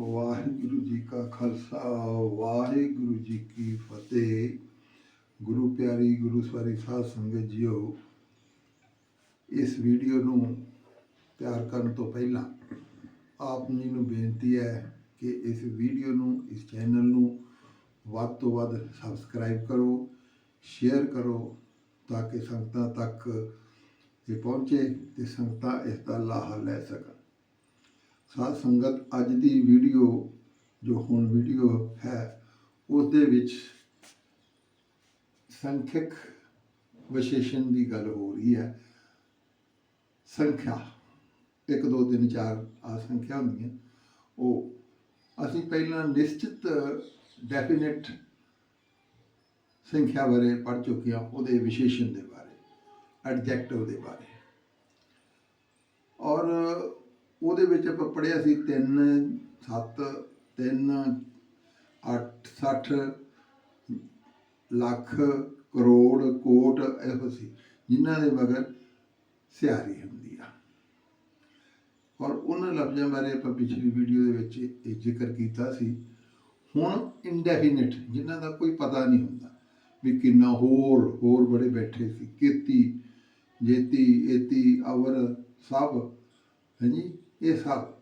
ਵਾਹਿਗੁਰੂ ਜੀ ਕਾ ਖਾਲਸਾ, ਵਾਹਿਗੁਰੂ ਜੀ ਕੀ ਫਤਿਹ। ਗੁਰੂ ਪਿਆਰੀ, ਗੁਰੂ ਸਵਾਰੀ ਸਾਧ ਸੰਗਤ ਜੀਓ, ਇਸ ਵੀਡੀਓ ਨੂੰ ਤਿਆਰ ਕਰਨ ਤੋਂ ਪਹਿਲਾਂ ਆਪ ਜੀ ਨੂੰ ਬੇਨਤੀ ਹੈ ਕਿ ਇਸ ਵੀਡੀਓ ਨੂੰ, ਇਸ ਚੈਨਲ ਨੂੰ ਵੱਧ ਤੋਂ ਵੱਧ ਸਬਸਕ੍ਰਾਈਬ ਕਰੋ, ਸ਼ੇਅਰ ਕਰੋ, ਤਾਂ ਕਿ ਸੰਗਤਾਂ ਤੱਕ ਇਹ ਪਹੁੰਚੇ ਤੇ ਸੰਗਤਾਂ ਇਸ ਦਾ ਲਾਹਾ ਲੈ ਸਕਣ। ਸਾਧ ਸੰਗਤ ਅੱਜ ਦੀ ਵੀਡੀਓ, ਜੋ ਹੁਣ ਵੀਡੀਓ ਹੈ ਉਸ ਦੇ ਵਿੱਚ ਸੰਖਿਅਕ ਵਿਸ਼ੇਸ਼ਣ ਦੀ ਗੱਲ ਹੋ ਰਹੀ ਹੈ। ਸੰਖਿਆ 1 2 3 4 ਆ ਸੰਖਿਆ ਹੁੰਦੀਆਂ। ਉਹ ਅਸੀਂ ਪਹਿਲਾਂ ਨਿਸ਼ਚਿਤ ਡੈਫੀਨਿਟ ਸੰਖਿਆ ਬਾਰੇ ਪੜ੍ਹ ਚੁੱਕੇ ਹਾਂ, ਉਹਦੇ ਵਿਸ਼ੇਸ਼ਣ ਦੇ ਬਾਰੇ ਐਡਜੈਕਟਿਵ ਦੇ ਬਾਰੇ। ਔਰ ਉਹਦੇ ਵਿੱਚ ਆਪਾਂ ਪੜ੍ਹਿਆ ਸੀ 3 7 3 8 60 ਲੱਖ ਕਰੋੜ ਕੋਟ ਇਹੋ ਸੀ, ਜਿਨ੍ਹਾਂ ਦੇ ਮਗਰ ਸਿਆਰੀ ਹੁੰਦੀ ਆ। ਔਰ ਉਹਨਾਂ ਲਫ਼ਜ਼ਾਂ ਬਾਰੇ ਆਪਾਂ ਪਿਛਲੀ ਵੀਡੀਓ ਦੇ ਵਿੱਚ ਇਹ ਜ਼ਿਕਰ ਕੀਤਾ ਸੀ। ਹੁਣ ਇਨਡੈਫੀਨਿਟ ਜਿਨ੍ਹਾਂ ਦਾ ਕੋਈ ਪਤਾ ਨਹੀਂ ਹੁੰਦਾ ਵੀ ਕਿੰਨਾ ਹੋਰ ਹੋਰ ਬੜੇ ਬੈਠੇ ਸੀ ਕੀਤੀ ਜੇਤੀ, ਏਤੀ, ਅਵਰ, ਸਭ ਹਾਂਜੀ ਇਹ ਸਭ।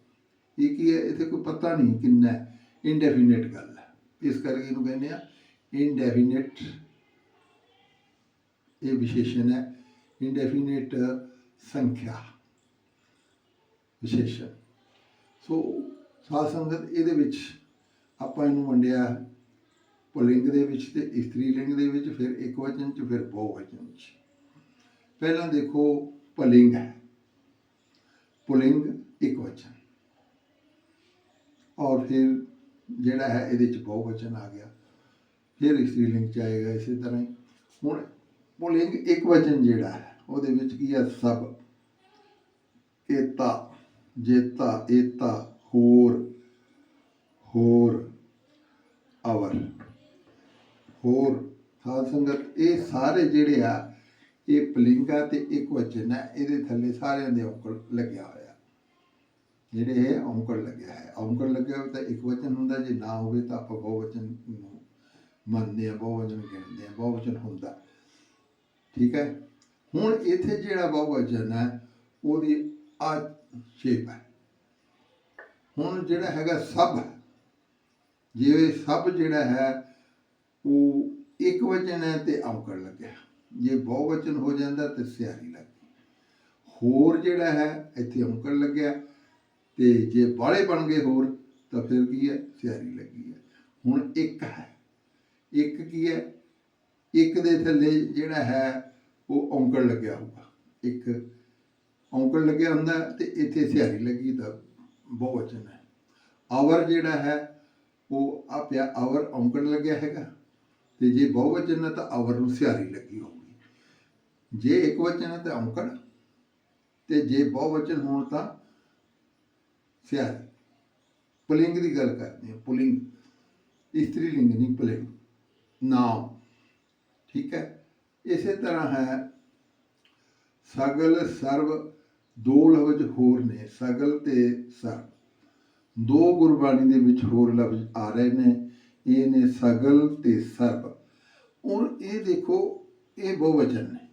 ਇਹ ਕੀ ਹੈ? ਇੱਥੇ ਕੋਈ ਪਤਾ ਨਹੀਂ ਕਿੰਨਾ ਇਨਡੈਫੀਨਿਟ ਗੱਲ ਹੈ। ਇਸ ਕਰਕੇ ਇਹਨੂੰ ਕਹਿੰਦੇ ਆ ਇਨਡੈਫੀਨਿਟ ਇਹ ਵਿਸ਼ੇਸ਼ਣ ਹੈ। ਇਨਡੈਫੀਨਿਟ ਸੰਖਿਆ। ਵਿਸ਼ੇਸ਼ਣ। ਸੋ ਸਾਧ ਸੰਗਤ, ਇਹਦੇ ਵਿੱਚ ਆਪਾਂ ਇਹਨੂੰ ਵੰਡਿਆ ਪੁਲਿੰਗ ਦੇ ਵਿੱਚ ਤੇ ਇਸਤਰੀ ਲਿੰਗ ਦੇ ਵਿੱਚ, ਫਿਰ ਇੱਕ ਵਚਨ ਚ, ਫਿਰ ਬਹੁ ਵਚਨ ਚ। ਪਹਿਲਾਂ ਦੇਖੋ ਪੁਲਿੰਗ ਹੈ। ਪੁਲਿੰਗ ਇੱਕ ਵਚਨ। ਔਰ ਫਿਰ ਜਿਹੜਾ ਹੈ ਇਹਦੇ ਚ ਬਹੁਵਚਨ ਆ ਗਿਆ। ਫਿਰ ਇਸਤਰੀ ਚ ਆਏਗਾ ਇਸੇ ਤਰ੍ਹਾਂ ਹੀ। ਹੁਣ ਪੁਲਿੰਗ ਇੱਕ ਵਚਨ ਜਿਹੜਾ ਹੈ, ਉਹਦੇ ਵਿੱਚ ਕੀ ਹੈ? ਸਭ। ਏਤਾ, ਜੇਤਾ, ਏਤਾ, ਹੋਰ ਹੋਰ, ਅਵਰ। ਹੋਰ, ਸਾਧ ਸੰਗਤ, ਇਹ ਸਾਰੇ ਜਿਹੜੇ ਆ, ਇਹ ਪਲਿੰਗਾ ਤੇ ਇੱਕ ਵਚਨ ਹੈ, ਇਹਦੇ ਥੱਲੇ ਸਾਰਿਆਂ ਦੇ ਔਂਕੜ ਲੱਗਿਆ ਹੋਇਆ। ਜਿਹੜੇ ਇਹ ਔਂਕੜ ਲੱਗਿਆ ਹੈ। ਔਂਕੜ ਲੱਗਿਆ ਹੋਵੇ ਤਾਂ ਇੱਕ ਵਚਨ ਹੁੰਦਾ, ਜੇ ਨਾ ਹੋਵੇ ਤਾਂ ਆਪਾਂ ਬਹੁਵਚਨ ਮੰਨਦੇ ਆ ਬਹੁਵਚਨ ਗਿਣਦੇ ਆ ਬਹੁਵਚਨ ਹੁੰਦਾ। ਠੀਕ ਹੈ? ਹੁਣ ਇੱਥੇ ਜਿਹੜਾ ਬਹੁਵਚਨ ਹੈ, ਉਹਦੀ ਆ ਸ਼ੇਪ ਹੈ। ਹੁਣ ਜਿਹੜਾ ਹੈਗਾ ਸਭ ਜਿਵੇਂ ਸਭ ਜਿਹੜਾ ਹੈ, ਉਹ ਇੱਕ ਵਚਨ ਹੈ ਤੇ ਔਂਕੜ ਲੱਗਿਆ। ਜੇ ਬਹੁਵਚਨ ਹੋ ਜਾਂਦਾ ਤੇ ਸਿਆਰੀ ਲੱਗੀ ਹੋਰ ਜਿਹੜਾ ਹੈ, ਇੱਥੇ ਔਂਕੜ ਲੱਗਿਆ। ਤੇ ਜੇ ਬਾਲੇ ਬਣ ਗਏ ਹੋਰ, ਤਾਂ ਫਿਰ ਕੀ ਹੈ? ਸਿਆਰੀ ਲੱਗੀ ਹੈ। ਹੁਣ ਇੱਕ ਹੈ। ਇੱਕ ਕੀ ਹੈ? ਇੱਕ ਦੇ ਥੱਲੇ ਜਿਹੜਾ ਹੈ, ਉਹ ਔਂਕੜ ਲੱਗਿਆ ਹੋਊਗਾ। ਇੱਕ ਔਂਕੜ ਲੱਗਿਆ ਹੁੰਦਾ ਤੇ ਇੱਥੇ ਸਿਆਰੀ ਲੱਗੀ ਤਾਂ ਬਹੁਵਚਨ ਹੈ। ਆਵਰ ਜਿਹੜਾ ਹੈ, ਉਹ ਆਪਿਆ ਆਵਰ ਔਂਕੜ ਲੱਗਿਆ ਹੈਗਾ। ਤੇ ਜੇ ਬਹੁਵਚਨ ਹੈ ਤਾਂ ਆਵਰ ਨੂੰ ਸਿਆਰੀ ਲੱਗੀ ਹੋਊਗੀ। ਜੇ ਇੱਕ ਵਚਨ ਹੈ ਤਾਂ ਔਂਕੜ ਤੇ ਜੇ ਬਹੁਵਚਨ ਹੋਣ ਤਾਂ ਸਿਆਰੀ ਪੁਲਿੰਗ ਦੀ ਗੱਲ ਕਰਦੇ ਹਾਂ, ਪੁਲਿੰਗ। ਇਸਤਰੀ ਲਿੰਗ ਨਹੀਂ, ਪੁਲਿੰਗ। ਨਾਮ। ਠੀਕ ਹੈ? ਇਸੇ ਤਰ੍ਹਾਂ ਹੈ, ਸਗਲ ਸਰਬ ਦੋ ਲਫ਼ਜ਼ ਹੋਰ ਨੇ, ਸਗਲ ਤੇ ਸਰਬ ਦੋ ਗੁਰਬਾਣੀ ਦੇ ਵਿੱਚ ਹੋਰ ਲਫ਼ਜ਼ ਆ ਰਹੇ ਨੇ, ਇਹ ਨੇ ਸਗਲ ਤੇ ਸਰਬ ਔਰ ਇਹ ਦੇਖੋ, ਇਹ ਬਹੁਵਚਨ ਨੇ।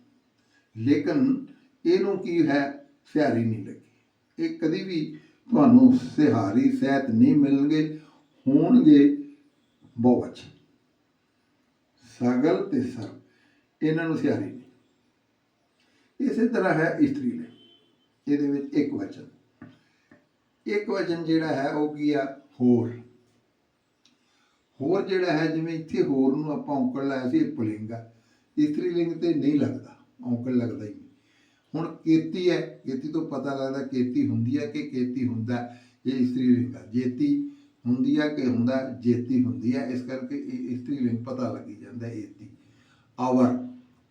ਲੇਕਿਨ ਇਹਨੂੰ ਕੀ ਹੈ? ਸਿਆਰੀ ਨਹੀਂ ਲੱਗੀ। ਇਹ ਕਦੀ ਵੀ ਤੁਹਾਨੂੰ ਸਿਹਾਰੀ ਸਹਿਤ ਨਹੀਂ ਮਿਲਣਗੇ, ਹੋਣਗੇ ਬਹੁਵਚਨ। ਸਗਲ ਤੇ ਸਰ ਇਹਨਾਂ ਨੂੰ ਸਿਹਾਰੀ ਨਹੀਂ। ਇਸੇ ਤਰ੍ਹਾਂ ਹੈ ਇਸਤਰੀ ਲਈ ਇਹਦੇ ਵਿੱਚ ਇੱਕ ਵਚਨ। ਇੱਕ ਵਚਨ ਜਿਹੜਾ ਹੈ ਉਹ ਕੀ ਆ? ਹੋਰ। ਹੋਰ ਜਿਹੜਾ ਹੈ, ਜਿਵੇਂ ਇੱਥੇ ਹੋਰ ਨੂੰ ਆਪਾਂ ਔਂਕੜ ਲਾਇਆ ਸੀ, ਇਹ ਪੁਲਿੰਗ ਆ। ਇਸਤਰੀ ਲਿੰਗ ਤੇ ਨਹੀਂ ਲੱਗਦਾ, ਔਂਕੜ ਲੱਗਦਾ ਹੀ ਨਹੀਂ। ਹੁਣ ਕੇਤੀ ਹੈ, ਕੇਤੀ ਤੋਂ ਪਤਾ ਲੱਗਦਾ ਕੇਤੀ ਹੁੰਦੀ ਹੈ ਕਿ ਕੇਤੀ ਹੁੰਦਾ ਇਹ ਇਸਤਰੀ ਲਿੰਗ ਆ ਜੇਤੀ ਹੁੰਦੀ ਹੈ ਕਿ ਹੁੰਦਾ ਜੇਤੀ ਹੁੰਦੀ ਹੈ, ਇਸ ਕਰਕੇ ਇਹ ਇਸਤਰੀ ਲਿੰਗ ਪਤਾ ਲੱਗੀ ਜਾਂਦਾ ਏਤੀ ਅਵਰ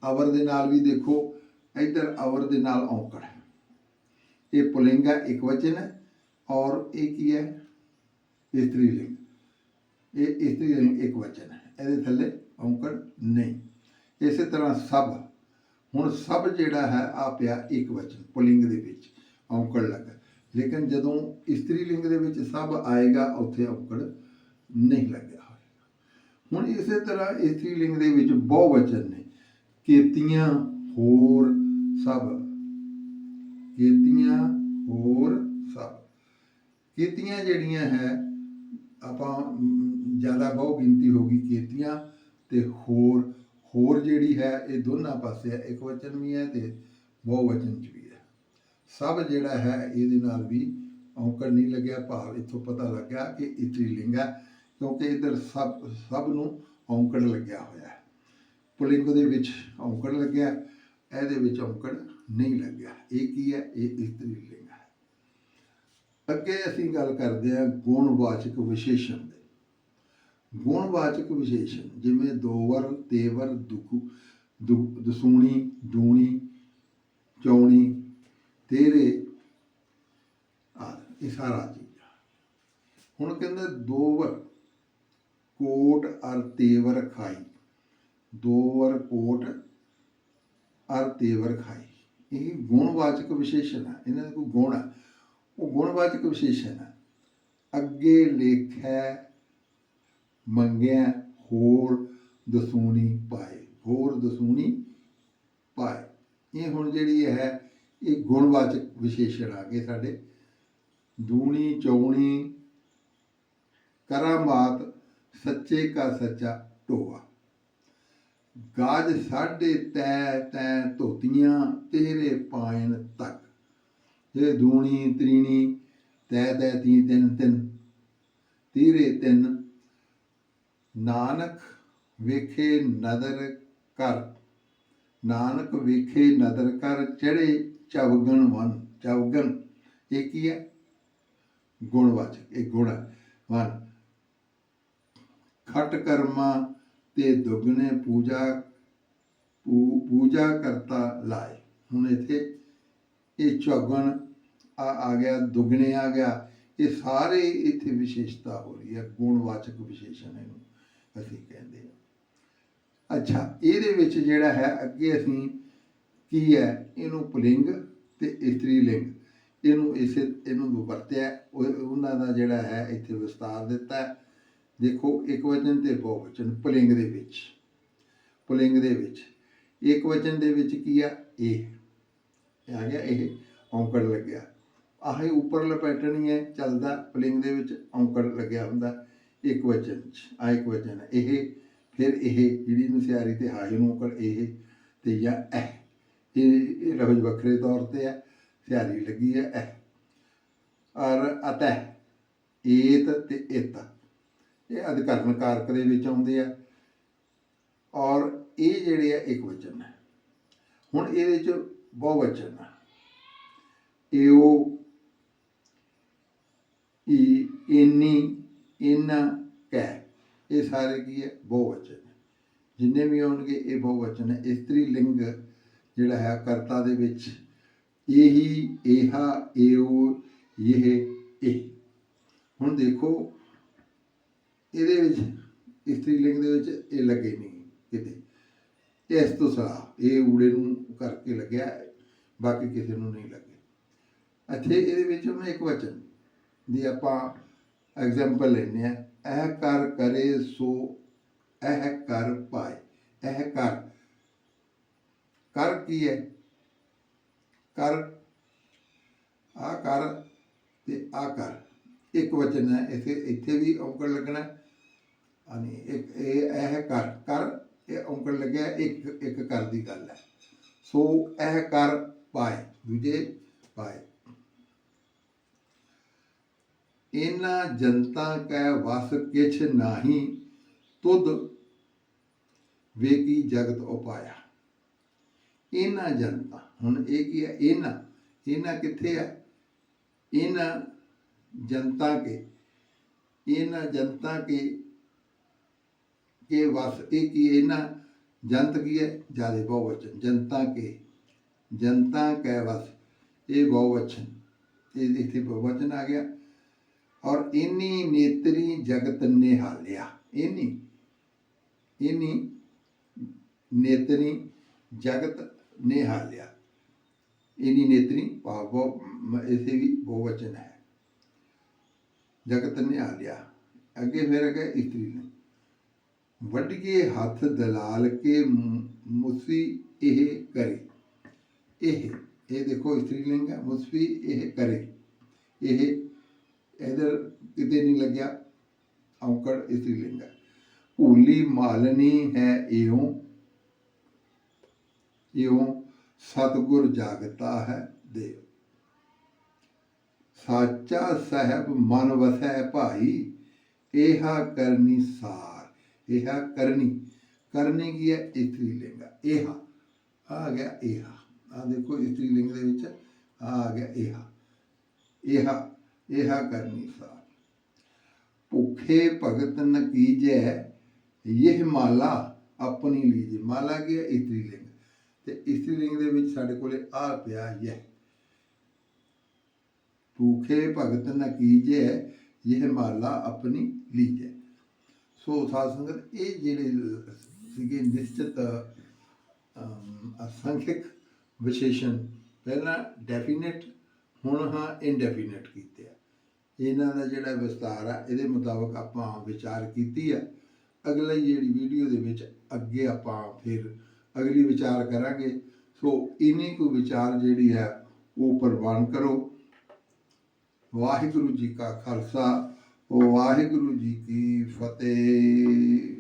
ਅਵਰ ਦੇ ਨਾਲ ਵੀ ਦੇਖੋ, ਇੱਧਰ ਅਵਰ ਦੇ ਨਾਲ ਔਂਕੜ ਇਹ ਪੁਲਿੰਗ ਹੈ, ਇੱਕ ਵਚਨ ਹੈ, ਔਰ ਇਹ ਕੀ ਹੈ? ਇਸਤਰੀ ਲਿੰਗ। ਇਹ ਇਸਤਰੀ ਲਿੰਗ ਇੱਕ ਵਚਨ ਹੈ, ਇਹਦੇ ਥੱਲੇ ਔਂਕੜ ਨਹੀਂ। ਇਸੇ ਤਰ੍ਹਾਂ ਸਭ ਹੁਣ ਸਭ ਜਿਹੜਾ ਹੈ, ਆ ਪਿਆ ਇੱਕ ਵਚਨ, ਪੁਲਿੰਗ ਦੇ ਵਿੱਚ, ਔਂਕੜ ਲੱਗਾ। ਲੇਕਿਨ ਜਦੋਂ ਇਸਤਰੀ ਲਿੰਗ ਦੇ ਵਿੱਚ ਸਭ ਆਏਗਾ, ਉੱਥੇ ਔਕੜ ਨਹੀਂ ਲੱਗਿਆ ਹੋਏਗਾ। ਹੁਣ ਇਸੇ ਤਰ੍ਹਾਂ ਇਸਤਰੀ ਲਿੰਗ ਦੇ ਵਿੱਚ ਬਹੁਵਚਨ ਨੇ। ਕੇਤੀਆਂ ਹੋਰ ਸਭ। ਕੇਤੀਆਂ ਹੋਰ ਸਭ। ਕੇਤੀਆਂ ਜਿਹੜੀਆਂ ਹੈ, ਆਪਾਂ ਜ਼ਿਆਦਾ ਬਹੁ ਗਿਣਤੀ ਹੋ ਗਈ ਕੇਤੀਆਂ ਤੇ ਹੋਰ ਹੋਰ ਜਿਹੜੀ ਹੈ, ਇਹ ਦੋਨਾਂ ਪਾਸੇ ਹੈ, ਇੱਕ ਵਚਨ ਵੀ ਹੈ ਤੇ ਬਹੁ ਵਚਨ ਚ ਵੀ ਹੈ। ਸਭ ਜਿਹੜਾ ਹੈ, ਇਹਦੇ ਨਾਲ ਵੀ ਔਂਕੜ ਨਹੀਂ ਲੱਗਿਆ, ਭਾਵ ਇੱਥੋਂ ਪਤਾ ਲੱਗਿਆ ਕਿ ਇਤਰੀ ਲਿੰਗ ਹੈ, ਕਿਉਂਕਿ ਇਧਰ ਸਭ ਸਭ ਨੂੰ ਔਂਕੜ ਲੱਗਿਆ ਹੋਇਆ ਹੈ। ਪੁਲਿੰਗ ਦੇ ਵਿੱਚ ਔਂਕੜ ਲੱਗਿਆ, ਇਹਦੇ ਵਿੱਚ ਔਂਕੜ ਨਹੀਂ ਲੱਗਿਆ। ਇਹ ਕੀ ਹੈ? ਇਹ ਇਸਤਰੀ ਲਿੰਗ ਹੈ। ਅੱਗੇ ਅਸੀਂ ਗੱਲ ਕਰਦੇ ਹਾਂ ਗੁਣਵਾਚਕ ਵਿਸ਼ੇਸ਼ਣ ਗੁਣਵਾਚਕ ਵਿਸ਼ੇਸ਼ਣ, ਜਿਵੇਂ ਦੋਵਰ, ਤੇਵਰ, ਦੁਖ ਦੁ- ਦਸੂਣੀ, ਦੂਣੀ, ਚੌਣੀ, ਤੇਰੇ ਆਦਿ, ਇਹ ਸਾਰਾ ਚੀਜ਼ਾਂ। ਹੁਣ ਕਹਿੰਦਾ ਦੋਵਰ, ਕੋਟ ਅਰ ਤੇਵਰ ਖਾਈ। ਦੋਵਰ, ਕੋਟ ਅਰ ਤੇਵਰ ਖਾਈ। ਇਹ ਗੁਣਵਾਚਕ ਵਿਸ਼ੇਸ਼ਣ ਹੈ। ਇਹਨਾਂ ਦਾ ਕੋਈ ਗੁਣ ਹੈ। ਉਹ ਗੁਣਵਾਚਕ ਵਿਸ਼ੇਸ਼ਣ ਹੈ। ਅੱਗੇ ਲੇਖੈ ਮੰਗਿਆ, ਹੋਰ ਦਸੂਣੀ ਪਾਏ, ਹੋਰ ਦਸੂਣੀ ਪਾਏ। ਇਹ ਹੁਣ ਜਿਹੜੀ ਹੈ, ਇਹ ਗੁਣਵਾਚਕ ਵਿਸ਼ੇਸ਼ਣ ਆ ਗਏ ਸਾਡੇ। ਦੂਣੀ, ਚੌਣੀ, ਕਰਾਮਾਤ, ਸੱਚੇ ਕਾ ਸੱਚਾ ਟੋਆ ਗਾਜ ਸਾਢੇ ਤੈ ਤੈ ਧੋਤੀਆਂ, ਤੇਰੇ ਪਾਇਨ ਤੱਕ। ਜਿਹੜੇ ਦੂਣੀ, ਤ੍ਰੀਣੀ, ਤੈ ਤੈ ਤੀ ਤਿੰਨ ਤਿੰਨ, ਤੀਰੇ ਤਿੰਨ ਨਾਨਕ ਵੇਖੇ ਨਦਰ ਕਰ ਨਾਨਕ ਵੇਖੇ ਨਦਰ ਕਰ ਚੜੇ ਚਵਗਣ ਵਨ, ਚਵਗਣ, ਇਹ ਕੀ ਹੈ? ਗੁਣਵਾਚਕ ਇਹ ਗੁਣ ਵਨ। ਖਟ ਕਰਮਾ ਤੇ ਦੁਗਣੇ ਪੂਜਾ, ਪੂ- ਪੂਜਾ ਕਰਤਾ ਲਾਏ। ਹੁਣ ਇੱਥੇ ਇਹ ਚੌਗਣ ਆ ਆ ਗਿਆ, ਦੁਗਣੇ ਆ ਗਿਆ। ਇਹ ਸਾਰੇ ਇੱਥੇ ਵਿਸ਼ੇਸ਼ਤਾ ਹੋ ਰਹੀ ਹੈ ਗੁਣਵਾਚਕ ਵਿਸ਼ੇਸ਼ਣ ਇਹਨੂੰ। ਅਸੀਂ ਕਹਿੰਦੇ ਹਾਂ। ਅੱਛਾ, ਇਹਦੇ ਵਿੱਚ ਜਿਹੜਾ ਹੈ, ਅੱਗੇ ਅਸੀਂ ਕੀ ਹੈ? ਇਹਨੂੰ ਪੁਲਿੰਗ ਤੇ ਇਸਤਰੀ ਲਿੰਗ। ਇਹਨੂੰ ਇਸੇ, ਇਹਨੂੰ ਵਰਤਿਆ। ਉਹ- ਉਹਨਾਂ ਦਾ ਜਿਹੜਾ ਹੈ, ਇੱਥੇ ਵਿਸਤਾਰ ਦਿੱਤਾ ਦੇਖੋ, ਇੱਕ ਵਚਨ ਤੇ ਬਹੁਵਚਨ ਪੁਲਿੰਗ ਦੇ ਵਿੱਚ। ਪੁਲਿੰਗ ਦੇ ਵਿੱਚ। ਇੱਕ ਵਚਨ ਦੇ ਵਿੱਚ ਕੀ ਆ? ਇਹ। ਆ ਗਿਆ, ਇਹ ਔਂਕੜ ਲੱਗਿਆ। ਆਹ ਹੀ ਉੱਪਰ ਲਪੇਟਣ ਹੀ ਹੈ, ਚੱਲਦਾ, ਪੁਲਿੰਗ ਦੇ ਵਿੱਚ ਔਂਕੜ ਲੱਗਿਆ ਹੁੰਦਾ। ਇੱਕ ਵਚਨ ਚ ਆ ਇੱਕ ਵਚਨ ਹੈ। ਇਹ ਫਿਰ ਇਹ ਜਿਹੜੀ ਨੂੰ ਸਿਆਰੀ ਤੇ ਹਾਈ ਨੂੰ ਔਂਕੜ ਇਹ ਤੇ ਜਾਂ ਇਹ ਇਹ ਇਹ ਲਫ਼ਜ਼ ਵੱਖਰੇ ਤੌਰ ਤੇ ਹੈ, ਸਿਆਰੀ ਲੱਗੀ ਹੈ ਇਹ ਔਰ ਅਤਹ, ਏਤ ਤੇ ਇਤ। ਇਹ ਅਧਿਕਰਨ ਕਾਰਕ ਦੇ ਵਿੱਚ ਆਉਂਦੇ ਆ। ਔਰ ਇਹ ਜਿਹੜੇ ਆ, ਇੱਕ ਵਚਨ ਹੈ। ਹੁਣ ਇਹਦੇ ਚ ਬਹੁ ਵਚਨ ਹੈ ਏਓ, ਈ, ਇੰਨੀ ਇਨਾ ਕੈ। ਇਹ ਸਾਰੇ ਕੀ ਹੈ? ਬਹੁਵਚਨ ਜਿੰਨੇ ਵੀ ਆਉਣਗੇ ਇਹ ਬਹੁਵਚਨ ਹੈ। ਇਸਤਰੀ ਲਿੰਗ ਜਿਹੜਾ ਹੈ, ਕਰਤਾ ਦੇ ਵਿੱਚ, ਇਹੀ ਇਹਾ ਏਓ ਇਹ ਇਹ। ਹੁਣ ਦੇਖੋ, ਇਹਦੇ ਵਿੱਚ ਇਸਤਰੀ ਲਿੰਗ ਦੇ ਵਿੱਚ ਇਹ ਲੱਗੇ ਨਹੀਂ ਕਿਤੇ। ਇਸ ਤੋਂ ਸਲਾ ਇਹ ਊੜੇ ਨੂੰ ਕਰਕੇ ਲੱਗਿਆ ਬਾਕੀ ਕਿਸੇ ਨੂੰ ਨਹੀਂ ਲੱਗੇ। ਅੱਛੇ, ਇਹਦੇ ਵਿੱਚ ਮੈਂ ਇੱਕ ਵਚਨ ਦੀ ਆਪਾਂ ਐਗਜ਼ਾਮਪਲ ਲੈਨੇ ਆ ਇਹ ਕਰ ਕਰੇ ਸੋ, ਇਹ ਕਰ ਪਾਏ, ਇਹ ਕਰ ਕਰ ਕੀ ਹੈ? ਕਰ ਆ ਕਰ ਤੇ ਆ ਕਰ ਇੱਕ ਵਚਨ ਹੈ, ਇੱਥੇ ਇੱਥੇ ਵੀ ਔਂਕੜ ਲੱਗਣਾ। ਅਨੀ ਇੱਕ, ਇਹ ਇਹ ਕਰ ਕਰ ਇਹ ਔਂਕੜ ਲੱਗਿਆ, ਇੱਕ ਇੱਕ ਕਰ ਦੀ ਗੱਲ ਹੈ। ਸੋ, ਇਹ ਕਰ ਪਾਏ, ਦੂਜੇ ਪਾਏ। ਇਨਾ ਜਨਤਾ ਕੈ ਵਸ ਕਿਛ ਨਾਹੀ, ਤੁਧ ਵੇਕੀ ਜਗਤ ਉਪਾਇਆ। ਇਨਾ ਜਨਤਾ, ਹੁਣ ਇਹ ਕੀ ਹੈ? ਇਨਾ ਇਨਾ ਕਿੱਥੇ ਹੈ? ਇਨਾ ਜਨਤਾ ਕੇ ਇਨਾ ਜਨਤਾ ਕੇ ਕੇ ਵਸ, ਇਹ ਕੀ ਹੈ? ਇਨਾ ਜਨਤ ਕੀ ਹੈ? ਜ਼ਿਆਦਾ ਬਹੁਵਚਨ, ਜਨਤਾ ਕੇ, ਜਨਤਾ ਕੈ ਵਸ, ਇਹ ਬਹੁਵਚਨ। ਇਹ ਇੱਥੇ ਬਹੁਵਚਨ ਆ ਗਿਆ। ਔਰ ਇਨੀ ਨੇਤਰੀ ਜਗਤ ਨਿਹਾਲਿਆ। ਇਨੀ ਇਨੀ ਨੇਤਰੀ ਜਗਤ ਨਿਹਾਲਿਆ। ਇਨੀ ਨੇਤਰੀ ਭਾਵ ਇਸੇ ਵੀ ਬਹੁਵਚਨ ਹੈ। ਜਗਤ ਨਿਹਾਲਿਆ। ਅੱਗੇ ਫਿਰ ਅਗੇ ਇਸਤਰੀ ਨੇ। ਵੱਢ ਕੇ ਹੱਥ ਦਲਾਲ ਕੇ ਮੁਸੀ ਇਹ ਕਰੇ। ਇਹ ਇਹ ਦੇਖੋ ਇਸਤਰੀ ਲਿੰਗ ਹੈ। ਮੁਸਫੀ ਇਹ ਕਰੇ। ਇਹ ਇਧਰ ਕਿਤੇ ਨਹੀਂ ਲੱਗਿਆ, ਔਕੜ ਇਸਤਰੀ ਲਿੰਗ ਹੈ। ਭੂਲੀ ਮਾਲਨੀ ਹੈ ਇਉਂ ਇਉਂ ਸਤਗੁਰ ਜਾਗਤਾ ਹੈ ਦੇਵ। ਸਾਚਾ ਸਹਿਬ ਮਨ ਵਸੈ ਭਾਈ ਇਹਾ ਕਰਨੀ ਸਾਰ ਇਹਾ ਕਰਨੀ। ਕਰਨੀ ਕੀ ਹੈ? ਇਸਤਰੀ ਲਿੰਗ ਹੈ। ਇਹਾ ਆ ਗਿਆ ਇਹਾ ਆ ਦੇਖੋ ਇਸਤਰੀ ਲਿੰਗ ਦੇ ਵਿੱਚ, ਆ ਆ ਗਿਆ ਇਹਾ ਇਹਾ ਇਹਾ ਕਰਨੀ ਸਾਰ। ਭੁਖੇ ਭਗਤ ਨ ਕੀਜੈ ਇਹ ਮਾਲਾ ਆਪਣੀ ਲੀਜੇ। ਮਾਲਾ ਕੀ ਹੈ? ਇਸਤਰੀ ਲਿੰਗ। ਤੇ ਇਸਤਰੀ ਲਿੰਗ ਦੇ ਵਿੱਚ ਸਾਡੇ ਕੋਲੇ ਆ ਪਿਆ ਇਹ ਭੂਖੇ ਭਗਤ ਨ ਕੀਜੈ ਇਹ ਮਾਲਾ ਆਪਣੀ ਲੀਜੈ। ਸੋ ਸਾਧ ਸੰਗਤ ਇਹ ਜਿਹੜੇ ਸੀਗੇ ਨਿਸ਼ਚਿਤ ਅਮ, ਅਸੰਖਿਕ ਵਿਸ਼ੇਸ਼ਣ ਪਹਿਲਾਂ ਡੈਫੀਨਿਟ ਹੁਣ ਹਾਂ ਇਨਡੈਫੀਨਿਟ ਕੀਤੇ ਇਹਨਾਂ ਦਾ ਜਿਹੜਾ ਵਿਸਤਾਰ ਆ, ਇਹਦੇ ਮੁਤਾਬਕ ਆਪਾਂ ਵਿਚਾਰ ਕੀਤੀ ਆ। ਅਗਲੀ ਜਿਹੜੀ ਵੀਡੀਓ ਦੇ ਵਿੱਚ ਅੱਗੇ ਆਪਾਂ ਫਿਰ ਅਗਲੀ ਵਿਚਾਰ ਕਰਾਂਗੇ। ਸੋ ਇਨੀ ਕੋ ਵਿਚਾਰ ਜਿਹੜੀ ਹੈ, ਉਹ ਪ੍ਰਵਾਨ ਕਰੋ। ਵਾਹਿਗੁਰੂ ਜੀ ਕਾ ਖਾਲਸਾ, ਵਾਹਿਗੁਰੂ ਜੀ ਕੀ ਫਤਿਹ।